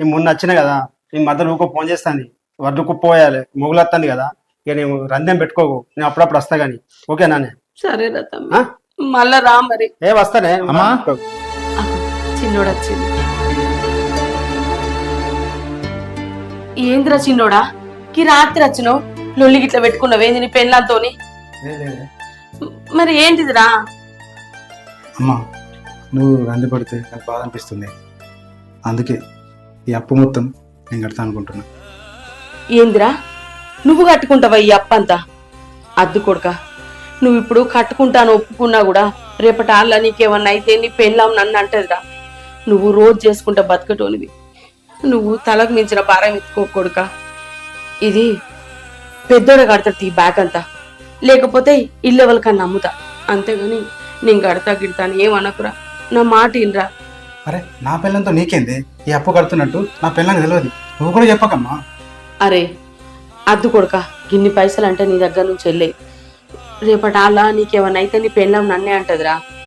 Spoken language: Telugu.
నేను మొన్న వచ్చిన కదా నీ మధ్యలో ఊకో ఫోన్ చేస్తాను వడ్డుకు పోయాలి మొగులు వస్తుంది కదా ఇక నేను రంధ్యం పెట్టుకోకు నేను అప్పుడప్పుడు వస్తా కానీ ఓకేనా నే? సరే రతమ్మ? మళ్ళా రా మరి. ఏ వస్తానే. అమ్మా. అగో, చిన్నోడు వచ్చింది ఏందిరా చిన్నోడా? కి రాత్రి వచ్చినావు? లొల్లి గిట్ల పెట్టుకున్నావు ఏంది నీ పెళ్ళంతోని? మరి ఏంటిదిరా? అమ్మా నువ్వు రంది పడితే నాకు బాధ అనిపిస్తుంది. అందుకే ఈ అప్పు మొత్తం నేను కడతా అనుకుంటున్నా. ఏందిరా? నువ్వు కట్టుకుంటావా ఈ అప్పంతా? అద్దు కొడుక నువ్వు ఇప్పుడు కట్టుకుంటాను ఒప్పుకున్నా కూడా రేపటి ఆళ్ళ నీకేమన్నా అయితే నీ పెళ్ళాం నన్ను అంటదిరా. నువ్వు రోజు చేసుకుంటా బతకటోనివి. నువ్వు తలకు మించిన భారం ఎత్తుకో కొడుక. ఇది పెద్దోడ కడతాడు ఈ బ్యాగ్ అంతా. లేకపోతే ఇల్లు నమ్ముతా. అంతేగాని నేను కడతా గిడతాను ఏమనకురా నా మాట ఇన్రా. అరే నా పిల్లలతో నీకేంది? ఈ అప్పు కడుతున్నట్టు నా పిల్లలకు తెలియదు నువ్వు కూడా చెప్పకమ్మా. అరే అద్దు కొడుక గిన్ని పైసలు అంటే నీ దగ్గర నుంచి వెళ్ళే. రేపటి అలా నీకేమన్నా అయితే నీ పెళ్ళం నన్నే అంటదిరా.